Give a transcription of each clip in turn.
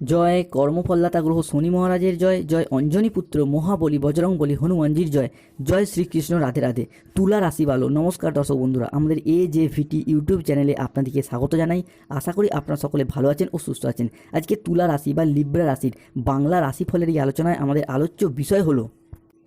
জয় কর্মফলদাতা গ্রহ শনি মহারাজের জয় জয় অঞ্জনী পুত্র মহাবলী বজরং বলি হনুমানজির জয় জয় শ্রীকৃষ্ণ রাধে রাধে। তুলা রাশি ভালো নমস্কার দর্শক বন্ধুরা, আমাদের এ জে ভিটি ইউটিউব চ্যানেলে আপনাদেরকে স্বাগত জানাই। আশা করি আপনারা সকলে ভালো আছেন ও সুস্থ আছেন। আজকে তুলা রাশি বা লিব্রা রাশির বাংলা রাশিফলের এই আলোচনায় আমাদের আলোচ্য বিষয় হলো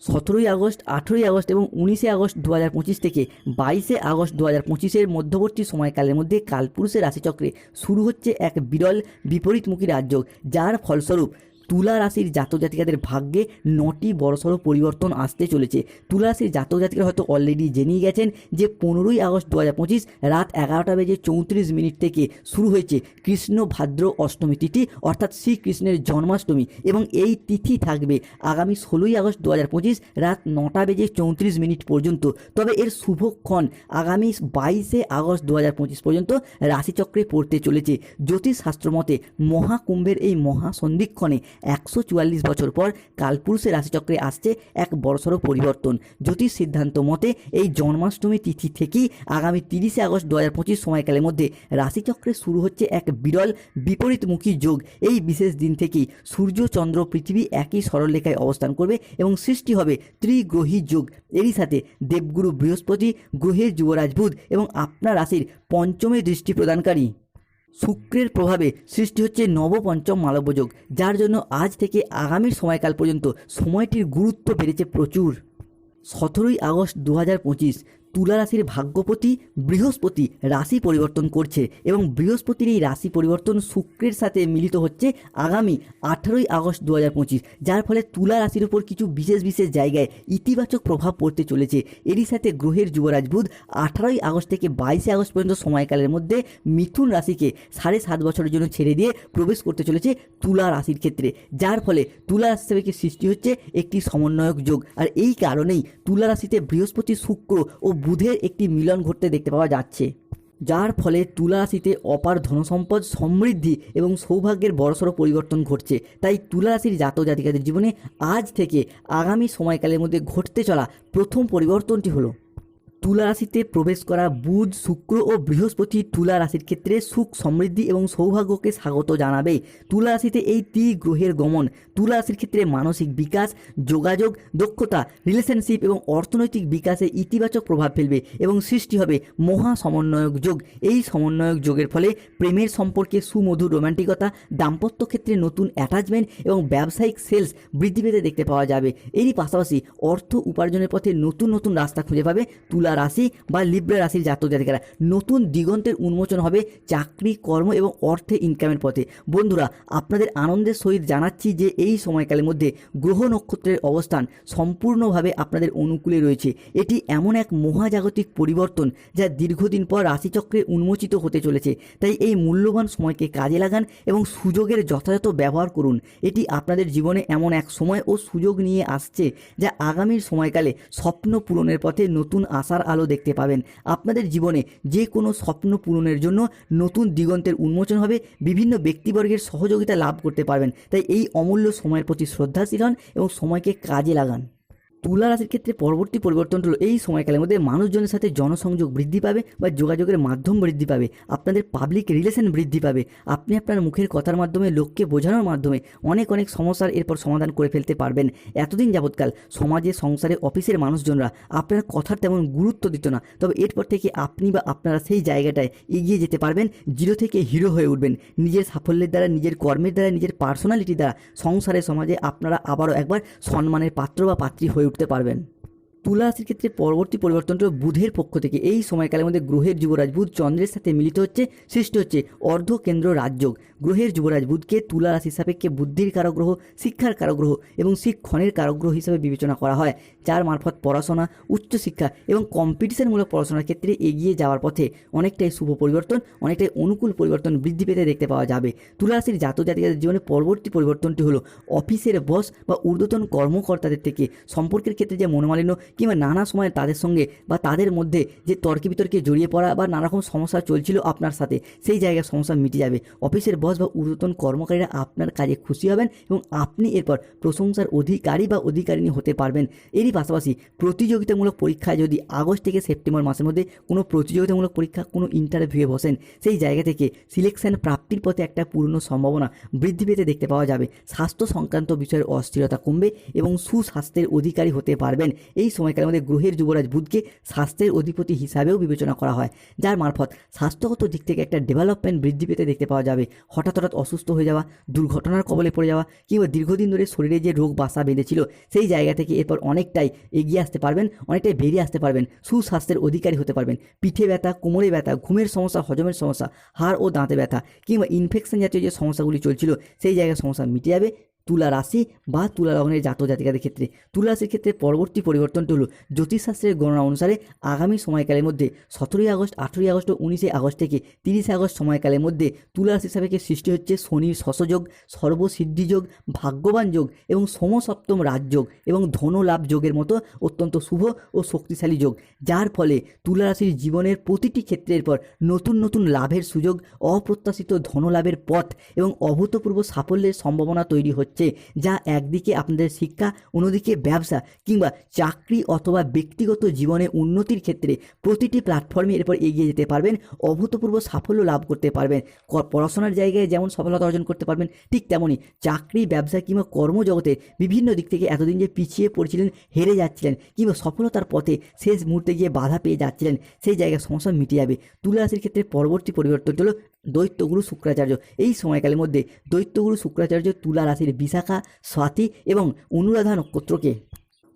সতেরোই আগস্ট, আঠেরোই আগস্ট এবং উনিশে আগস্ট দু হাজার পঁচিশ থেকে বাইশে আগস্ট দু হাজার পঁচিশের মধ্যবর্তী সময়কালের মধ্যে কালপুরুষের রাশিচক্রে শুরু হচ্ছে এক বিরল, বিপরীতমুখী রাজযোগ, যার ফলস্বরূপ তুলা রাশির জাতক জাতিকাদের ভাগ্যে নটি বড়সড় পরিবর্তন আসতে চলেছে। তুলা রাশির জাতক জাতিকারা হয়তো অলরেডি জেনেই গেছেন যে পনেরোই আগস্ট দু হাজার পঁচিশ রাত এগারোটা বেজে চৌত্রিশ মিনিট থেকে শুরু হয়েছে কৃষ্ণ ভাদ্র অষ্টমী তিথি, অর্থাৎ শ্রীকৃষ্ণের জন্মাষ্টমী এবং এই তিথি থাকবে আগামী ষোলোই আগস্ট দু হাজার পঁচিশ রাত নটা বেজে চৌত্রিশ মিনিট পর্যন্ত। তবে এর শুভক্ষণ আগামী বাইশে আগস্ট দু হাজার পঁচিশ পর্যন্ত রাশিচক্রে পড়তে চলেছে। জ্যোতিষশাস্ত্র মতে মহাকুম্ভের এই মহাসন্ধিক্ষণে একশো চুয়াল্লিশ বছর পর কালপুরুষের রাশিচক্রে আসছে এক বড়সড় পরিবর্তন। জ্যোতিষ সিদ্ধান্ত মতে এই জন্মাষ্টমী তিথি থেকেই আগামী তিরিশে আগস্ট দু হাজার পঁচিশ সময়কালের মধ্যে রাশিচক্রে শুরু হচ্ছে এক বিরল, বিপরীতমুখী যোগ। এই বিশেষ দিন থেকেই সূর্য, চন্দ্র, পৃথিবী একই সরলরেখায় অবস্থান করবে এবং সৃষ্টি হবে ত্রিগ্রহী যোগ। এরই সাথে দেবগুরু বৃহস্পতি, গ্রহের যুবরাজ বুধ এবং আপনার রাশির পঞ্চমে দৃষ্টি প্রদানকারী। শুক্রের প্রভাবে সৃষ্টি হচ্ছে নবপঞ্চম মালবযোগ যার জন্য আজ থেকে আগামী সময়কাল পর্যন্ত সময়টির গুরুত্ব বেড়েছে প্রচুর। সতেরোই আগস্ট দু হাজার পঁচিশ তুলা রাশির ভাগ্যপতি বৃহস্পতি রাশি পরিবর্তন করছে এবং বৃহস্পতির এই রাশি পরিবর্তন শুক্রের সাথে মিলিত হচ্ছে আগামী আঠারোই আগস্ট দু হাজার পঁচিশ, যার ফলে তুলা রাশির উপর কিছু বিশেষ বিশেষ জায়গায় ইতিবাচক প্রভাব পড়তে চলেছে। এরই সাথে গ্রহের যুবরাজ বুধ আঠারোই আগস্ট থেকে বাইশে আগস্ট পর্যন্ত সময়কালের মধ্যে মিথুন রাশিকে সাড়ে সাত বছরের জন্য ছেড়ে দিয়ে প্রবেশ করতে চলেছে তুলা রাশির ক্ষেত্রে, যার ফলে তুলা রাশি সৃষ্টি হচ্ছে একটি সমন্বয়ক যোগ। আর এই কারণেই তুলা রাশিতে বৃহস্পতি শুক্র ও বুধের একটি মিলন ঘটতে দেখতে পাওয়া যাচ্ছে, যার ফলে তুলা রাশিতে অপার ধনসম্পদ সমৃদ্ধি এবং সৌভাগ্যের বড়সড় পরিবর্তন ঘটছে। তাই তুলা জাত জাতক জাতিকাদের জীবনে আজ থেকে আগামী সময়কালের মধ্যে ঘটতে চলা প্রথম পরিবর্তনটি হলো তুলা রাশিতে প্রবেশ করা বুধ, শুক্র ও বৃহস্পতি তুলা রাশির ক্ষেত্রে সুখ, সমৃদ্ধি এবং সৌভাগ্যকে স্বাগত জানাবে। তুলা রাশিতে এই তি গ্রহের গমন। তুলা রাশির ক্ষেত্রে মানসিক বিকাশ, যোগাযোগ, দক্ষতা রিলেশনশিপ এবং অর্থনৈতিক বিকাশে ইতিবাচক প্রভাব ফেলবে এবং সৃষ্টি হবে মহা সমন্বয়ক যোগ। এই সমন্বয়ক যোগের ফলে প্রেমের সম্পর্কে সুমধুর রোমান্টিকতা, দাম্পত্য ক্ষেত্রে নতুন অ্যাটাচমেন্ট এবং ব্যবসায়িক সেলস বৃদ্ধি পেতে দেখতে পাওয়া যাবে। এরই পাশাপাশি অর্থ উপার্জনের পথে নতুন নতুন রাস্তা খুঁজে পাবে তুলা রাশি বা লিব্রা রাশির জাতক জাতিকারা। নতুন দিগন্তের উন্মোচন হবে চাকরি, কর্ম এবং অর্থে ইনকামের পথে। বন্ধুরা, আপনাদের আনন্দের সহিত জানাচ্ছি যে এই সময়কালের মধ্যে গ্রহ নক্ষত্রের অবস্থান সম্পূর্ণভাবে আপনাদের অনুকূলে রয়েছে। এটি এমন এক মহাজাগতিক পরিবর্তন যা দীর্ঘদিন পর রাশিচক্রে উন্মোচিত হতে চলেছে। তাই এই মূল্যবান সময়কে কাজে লাগান এবং সুযোগের যথাযথ ব্যবহার করুন। এটি আপনাদের জীবনে এমন এক সময় ও সুযোগ নিয়ে আসছে যা আগামীর সময়কালে স্বপ্ন পূরণের পথে নতুন আশার আলো দেখতে পাবেন। আপনাদের জীবনে যে কোনো স্বপ্ন পূরণের জন্য নতুন দিগন্তের উন্মোচন হবে, বিভিন্ন ব্যক্তিবর্গের সহযোগিতা লাভ করতে পারবেন। তাই এই অমূল্য সময়ের প্রতি শ্রদ্ধাশীল হন এবং সময়কে কাজে লাগান। তুলা রাশির ক্ষেত্রে পরবর্তী পরিবর্তন হলো এই সময়কালের মধ্যে মানুষজনের সাথে জনসংযোগ বৃদ্ধি পাবে বা যোগাযোগের মাধ্যম বৃদ্ধি পাবে, আপনাদের পাবলিক রিলেশন বৃদ্ধি পাবে, আপনি আপনার মুখের কথার মাধ্যমে লোককে বোঝানোর মাধ্যমে অনেক অনেক সমস্যার এরপর সমাধান করে ফেলতে পারবেন। এতদিন যাবৎকাল সমাজে, সংসারে, অফিসের মানুষজনরা আপনার কথার তেমন গুরুত্ব দিত না, তবে এরপর থেকে আপনি বা আপনারা সেই জায়গাটায় এগিয়ে যেতে পারবেন, জিরো থেকে হিরো হয়ে উঠবেন। নিজের সাফল্যের দ্বারা, নিজের কর্মের দ্বারা, নিজের পার্সোনালিটি দ্বারা সংসারে, সমাজে আপনারা আবারও একবার সম্মানের পাত্র বা পাত্রী হয়ে উঠতে পারবেন। তুলা রাশির ক্ষেত্রে পরবর্তী পরিবর্তনটা বুধের পক্ষ থেকে। এই সময়কালের মধ্যে গ্রহের যুবরাজ বুধ চন্দ্রের সাথে মিলিত হচ্ছে, সৃষ্টি হচ্ছে অর্ধ কেন্দ্র রাজযোগ। গ্রহের যুবরাজ বুধকে তুলা রাশির সাপেক্ষে বুদ্ধির কারক গ্রহ শিক্ষার কারক গ্রহ এবং শিক্ষণের কারক গ্রহ হিসাবে বিবেচনা করা হয়, যার মারফত পড়াশোনা, উচ্চশিক্ষা এবং কম্পিটিশনমূলক পড়াশোনার ক্ষেত্রে এগিয়ে যাওয়ার পথে অনেকটাই শুভ পরিবর্তন, অনেকটাই অনুকূল পরিবর্তন বৃদ্ধি পেতে দেখতে পাওয়া যাবে। তুলা রাশির জাতক জাতিকাদের জীবনে পরবর্তী পরিবর্তনটি হলো, অফিসের বস বা ঊর্ধ্বতন কর্মকর্তাদের থেকে সম্পর্কের ক্ষেত্রে যে মনোমালিন্য কিংবা নানা সময় তাদের সঙ্গে বা তাদের মধ্যে যে তর্কে বিতর্কে জড়িয়ে পড়া বা নানা রকম সমস্যা চলছিল আপনার সাথে, সেই জায়গায় সমস্যা মিটে যাবে। অফিসের বস বা ঊর্ধ্বতন কর্মকারীরা আপনার কাজে খুশি হবেন এবং আপনি এরপর প্রশংসার অধিকারী বা অধিকারিণী হতে পারবেন। এরই পাশাপাশি প্রতিযোগিতামূলক পরীক্ষায় যদি আগস্ট থেকে সেপ্টেম্বর মাসের মধ্যে কোনো প্রতিযোগিতামূলক পরীক্ষা, কোনো ইন্টারভিউয়ে বসেন, সেই জায়গা থেকে সিলেকশন প্রাপ্তির পথে একটা পূর্ণ সম্ভাবনা বৃদ্ধি পেতে দেখতে পাওয়া যাবে। স্বাস্থ্য সংক্রান্ত বিষয়ের অস্থিরতা কমবে এবং সুস্বাস্থ্যের অধিকারী হতে পারবেন। এই সময়কালের মধ্যে গ্রহের যুবরাজ বুধকে স্বাস্থ্যের অধিপতি হিসাবেও বিবেচনা করা হয়, যার মারফত স্বাস্থ্যগত দিক থেকে একটা ডেভেলপমেন্ট বৃদ্ধি পেতে দেখতে পাওয়া যাবে। হঠাৎ হঠাৎ অসুস্থ হয়ে যাওয়া, দুর্ঘটনার কবলে পড়ে যাওয়া কিংবা দীর্ঘদিন ধরে শরীরে যে রোগ বাসা বেঁধেছিল, সেই জায়গা থেকে এরপর অনেকটাই এগিয়ে আসতে পারবেন, অনেকটাই বেরিয়ে আসতে পারবেন, সুস্বাস্থ্যের অধিকারী হতে পারবেন। পিঠে ব্যথা, কোমরে ব্যথা, ঘুমের সমস্যা, হজমের সমস্যা, হাড় ও দাঁতে ব্যথা কিংবা ইনফেকশন জাতীয় যে সমস্যাগুলি চলছিল, সেই জায়গায় সমস্যা মিটে যাবে তুলা রাশি বা তুলা লগ্নের জাতক জাতিকাদের ক্ষেত্রে। তুলা রাশির ক্ষেত্রে পরবর্তী পরিবর্তনটি হলো, জ্যোতিষশাস্ত্রের গণনা অনুসারে আগামী সময়কালের মধ্যে সতেরোই আগস্ট, আঠেরোই আগস্ট ও উনিশে আগস্ট থেকে তিরিশে আগস্ট সময়কালের মধ্যে তুলা রাশি হিসাবে সৃষ্টি হচ্ছে শনির শশযোগ সর্বসিদ্ধি যোগ ভাগ্যবান যোগ এবং সমসপ্তম রাজযোগ এবং ধনলাভ যোগের মতো অত্যন্ত শুভ ও শক্তিশালী যোগ। যার ফলে তুলা রাশির জীবনের প্রতিটি ক্ষেত্রের পর নতুন নতুন লাভের সুযোগ, অপ্রত্যাশিত ধনলাভের পথ এবং অভূতপূর্ব সাফল্যের সম্ভাবনা তৈরি হচ্ছে। যা একদিকে আপনাদের শিক্ষা, অন্যদিকে ব্যবসা কিংবা চাকরি অথবা ব্যক্তিগত জীবনে উন্নতির ক্ষেত্রে প্রতিটি প্ল্যাটফর্মে এরপর এগিয়ে যেতে পারবেন, অভূতপূর্ব সাফল্য লাভ করতে পারবেন। পড়াশোনার জায়গায় যেমন সফলতা অর্জন করতে পারবেন, ঠিক তেমনই চাকরি, ব্যবসা কিংবা কর্মজগতে বিভিন্ন দিক থেকে এতদিন যে পিছিয়ে পড়ছিলেন, হেরে যাচ্ছিলেন কিংবা সফলতার পথে শেষ মুহূর্তে গিয়ে বাধা পেয়ে যাচ্ছিলেন, সেই জায়গায় সমস্যা মিটে যাবে। তুলা রাশির ক্ষেত্রে পরবর্তী পরিবর্তন হলো দৈত্যগুরু শুক্রাচার্য। এই সময়কালের মধ্যে দৈত্যগুরু শুক্রাচার্য তুলা রাশির বিশাখা স্বাতি এবং অনুরাধা নক্ষত্রকে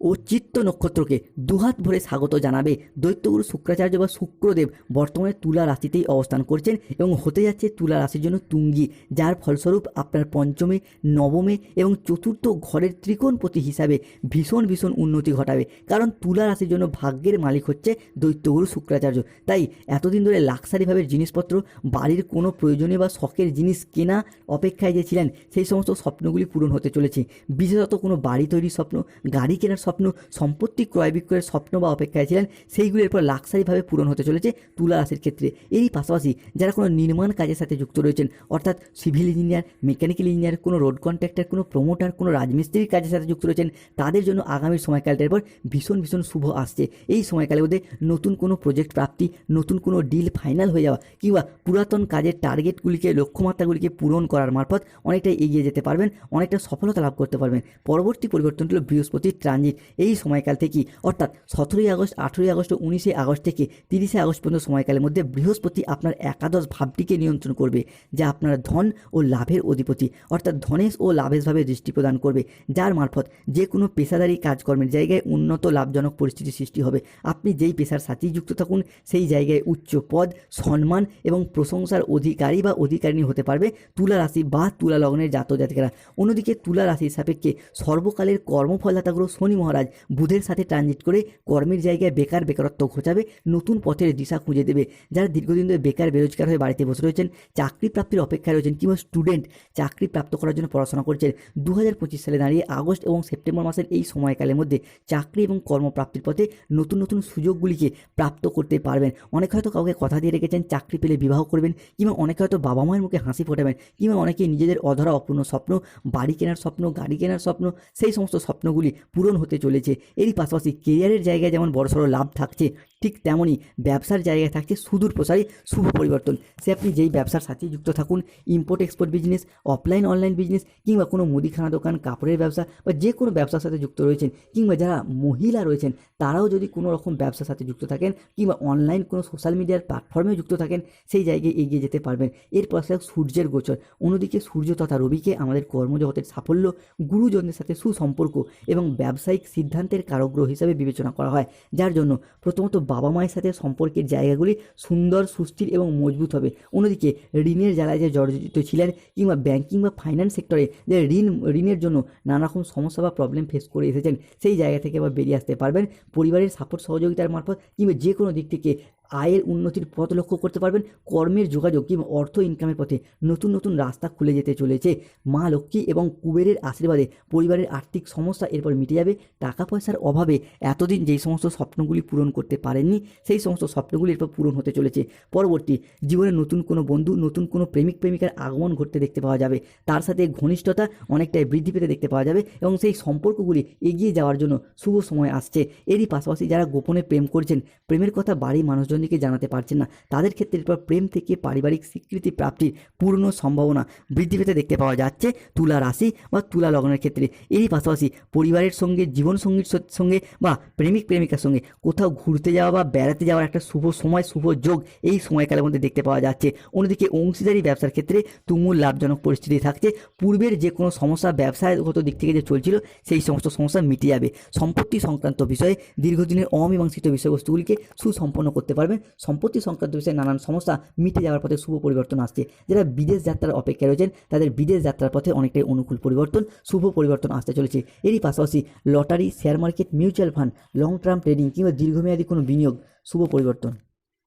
ও চিত্ত নক্ষত্রকে দুহাত ভরে স্বাগত জানাবে দৈত্যগুরু শুক্রাচার্য বা শুক্রদেব। বর্তমানে তুলা রাশিতেই অবস্থান করছেন এবং হতে যাচ্ছে তুলা রাশির জন্য তুঙ্গি, যার ফলস্বরূপ আপনার পঞ্চমে, নবমে এবং চতুর্থ ঘরের ত্রিকোণপতি হিসাবে ভীষণ ভীষণ উন্নতি ঘটাবে। কারণ তুলা রাশির জন্য ভাগ্যের মালিক হচ্ছে দৈত্যগুরু শুক্রাচার্য। তাই এতদিন ধরে লাক্সারিভাবে জিনিসপত্র, বাড়ির কোনো প্রয়োজনীয় বা শখের জিনিস কেনা অপেক্ষায় যে ছিলেন, সেই সমস্ত স্বপ্নগুলি পূরণ হতে চলেছে। বিশেষত কোনো বাড়ি তৈরির স্বপ্ন, গাড়ি কেনার স্বপ্ন, সম্পত্তি ক্রয় বিক্রয়ের স্বপ্ন বা অপেক্ষায় ছিলেন, সেইগুলির পর লাক্সারিভাবে পূরণ হতে চলেছে তুলা রাশির ক্ষেত্রে। এরই পাশাপাশি যারা কোনো নির্মাণ কাজের সাথে যুক্ত রয়েছেন, অর্থাৎ সিভিল ইঞ্জিনিয়ার, মেকানিক্যাল ইঞ্জিনিয়ার, কোনো রোড কন্ট্রাক্টর, কোনো প্রমোটার, কোনো রাজমিস্ত্রির কাজের সাথে যুক্ত রয়েছেন, তাদের জন্য আগামী সময়কালটার পর ভীষণ ভীষণ শুভ আসছে। এই সময়কালের মধ্যে নতুন কোনো প্রজেক্ট প্রাপ্তি, নতুন কোনো ডিল ফাইনাল হয়ে যাওয়া, কিংবা পুরাতন কাজের টার্গেটগুলিকে, লক্ষ্যমাত্রাগুলিকে পূরণ করার মারফত অনেকটাই এগিয়ে যেতে পারবেন, অনেকটা সফলতা লাভ করতে পারবেন। পরবর্তী পরিবর্তন হলো বৃহস্পতির ট্রানজিট। এই সময়কাল থেকেই অর্থাৎ সতেরোই আগস্ট, আঠেরোই আগস্ট ও উনিশে আগস্ট থেকে তিরিশে আগস্ট পর্যন্ত সময়কালের মধ্যে বৃহস্পতি আপনার একাদশ ভাবটিকে নিয়ন্ত্রণ করবে, যা আপনার ধন ও লাভের অধিপতি, অর্থাৎ ধনেশ ও লাভেশভাবে দৃষ্টি প্রদান করবে, যার মারফত যে কোনো পেশাদারি কাজকর্মের জায়গায় উন্নত লাভজনক পরিস্থিতি সৃষ্টি হবে। আপনি যেই পেশার সাথেই যুক্ত থাকুন, সেই জায়গায় উচ্চ পদ, সম্মান এবং প্রশংসার অধিকারী বা অধিকারিণী হতে পারবে তুলা রাশি বা তুলা লগ্নের জাতক জাতিকারা। অন্যদিকে তুলা রাশির সাপেক্ষে সর্বকালের কর্মফলদাতা গ্রহ শনি মহারাজ, বুধের সাথে ট্রানজিট করে কর্মের জায়গায় বেকার বেকারত্ব ঘোচাবে, নতুন পথের দিশা খুঁজে দেবে। যারা দীর্ঘদিন ধরে বেকার, বেরোজগার হয়ে বাড়িতে বসে রয়েছেন, চাকরি প্রাপ্তির অপেক্ষায় রয়েছেন কিংবা স্টুডেন্ট চাকরি প্রাপ্ত করার জন্য পড়াশোনা করছেন দু হাজার পঁচিশ সালে দাঁড়িয়ে আগস্ট এবং সেপ্টেম্বর মাসের এই সময়কালের মধ্যে চাকরি এবং কর্মপ্রাপ্তির পথে নতুন নতুন সুযোগগুলিকে প্রাপ্ত করতে পারবেন। অনেকে হয়তো কাউকে কথা দিয়ে রেখেছেন, চাকরি পেলে বিবাহ করবেন কিংবা অনেকে হয়তো বাবা মায়ের মুখে হাসি ফোটাবেন কিংবা অনেকে নিজেদের অধরা অপূর্ণ স্বপ্ন, বাড়ি কেনার স্বপ্ন, গাড়ি কেনার স্বপ্ন, সেই সমস্ত স্বপ্নগুলি পূরণ হতে চলেছে। এরই পাশাপাশি কেরিয়ারের জায়গায় যেমন বড়সড় লাভ থাকছে, ঠিক তেমনই ব্যবসার জায়গায় থাকছে সুদূর প্রসারী শুভ পরিবর্তন। সে আপনি যেই ব্যবসার সাথে যুক্ত থাকুন import export business offline online business কিংবা কোনো মুদিখানা দোকান, কাপড়ের ব্যবসা, বা যে কোনো ব্যবসার সাথে যুক্ত রয়েছেন, কিংবা যারা মহিলা রয়েছেন, তারাও যদি কোনো রকম ব্যবসার সাথে যুক্ত থাকেন, কিংবা অনলাইন কোনো সোশ্যাল মিডিয়ার প্ল্যাটফর্মে যুক্ত থাকেন, সেই জায়গায় এগিয়ে যেতে পারবেন। এরপর আসে সূর্যের গোচর। অন্যদিকে সূর্য তথা রবিকে আমাদের কর্মজগতের সাফল্য, গুরুজনদের সাথে সুসম্পর্ক এবং ব্যবসায়িক সিদ্ধান্তের কারগ্রহ হিসাবে বিবেচনা করা হয়, যার জন্য প্রথমত বাবা মায়ের সাথে সম্পর্কের জায়গাগুলি সুন্দর, সুস্থির এবং মজবুত হবে। অন্যদিকে ঋণের জ্বালায় যে জর্জরিত ছিলেন কিংবা ব্যাংকিং বা ফাইন্যান্স সেক্টরে যে ঋণ, ঋণের জন্য নানারকম সমস্যা বা প্রবলেম ফেস করে এসেছেন, সেই জায়গা থেকে আবার বেরিয়ে আসতে পারবেন। পরিবারের সাপোর্ট সহযোগিতার মারফত কিংবা যে কোনো দিক থেকে আয়ের উন্নতির পথ লক্ষ্য করতে পারবেন কর্মের যোগাযোগ কিংবা অর্থ ইনকামের পথে নতুন নতুন রাস্তা খুলে যেতে চলেছে। মা লক্ষ্মী এবং কুবেরের আশীর্বাদে পরিবারের আর্থিক সমস্যা এরপর মিটে যাবে। টাকা পয়সার অভাবে এতদিন যেই সমস্ত স্বপ্নগুলি পূরণ করতে পারেননি, সেই সমস্ত স্বপ্নগুলি এরপর পূরণ হতে চলেছে। পরবর্তী জীবনে নতুন কোনো বন্ধু, নতুন কোনো প্রেমিক, প্রেমিকার আগমন ঘটতে দেখতে পাওয়া যাবে। তার সাথে ঘনিষ্ঠতা অনেকটাই বৃদ্ধি পেতে দেখতে পাওয়া যাবে এবং সেই সম্পর্কগুলি এগিয়ে যাওয়ার জন্য শুভ সময় আসছে। এরই পাশাপাশি যারা গোপনে প্রেম করছেন, প্রেমের কথা বাড়ি বাড়ির মানুষজনকে জানাতে পারছেন না। তাদের ক্ষেত্রে এরপর প্রেম থেকে পারিবারিক স্বীকৃতি প্রাপ্তির পূর্ণ সম্ভাবনা বৃদ্ধি পেতে দেখতে পাওয়া যাচ্ছে তুলা রাশি বা তুলা লগ্নের ক্ষেত্রে। এরই পাশাপাশি পরিবারের সঙ্গে, জীবনসঙ্গীর সঙ্গে বা প্রেমিক, প্রেমিকার সঙ্গে কোথাও ঘুরতে যাওয়া বা বেড়াতে যাওয়ার একটা শুভ সময়, শুভ যোগ এই সময়কালের মধ্যে দেখতে পাওয়া যাচ্ছে। অন্যদিকে অংশীদারি ব্যবসার ক্ষেত্রে তুমুল লাভজনক পরিস্থিতি থাকছে। পূর্বের যে কোনো সমস্যা ব্যবসায়গত দিক থেকে যে চলছিল, সেই সমস্ত সমস্যা মিটে যাবে। সম্পত্তি সংক্রান্ত বিষয়ে দীর্ঘদিনের অমীমাংসিত বিষয়বস্তুগুলিকে সুসম্পন্ন করতে পারবেন সম্পত্তি সংক্রান্ত বিষয়ে নানান সমস্যা মিটে যাওয়ার পথে শুভ পরিবর্তন আসছে। যারা বিদেশ যাত্রার অপেক্ষায় রয়েছেন, তাদের বিদেশ যাত্রার পথে অনেকটাই অনুকূল পরিবর্তন, শুভ পরিবর্তন আসতে চলেছে। এরই পাশাপাশি lottery, share market, mutual fund long term trading কিংবা দীর্ঘমেয়াদী কোনো বিনিয়োগ, শুভ পরিবর্তন।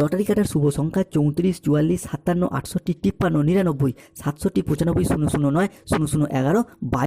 লটারি কাটার শুভ সংখ্যা চৌত্রিশ, চুয়াল্লিশ, সাতান্ন, আটষট্টি, তিপ্পান্ন, নিরানব্বই, সাতষট্টি, পঁচানব্বই, শূন্য শূন্য নয়, শূন্য শূন্য, এগারো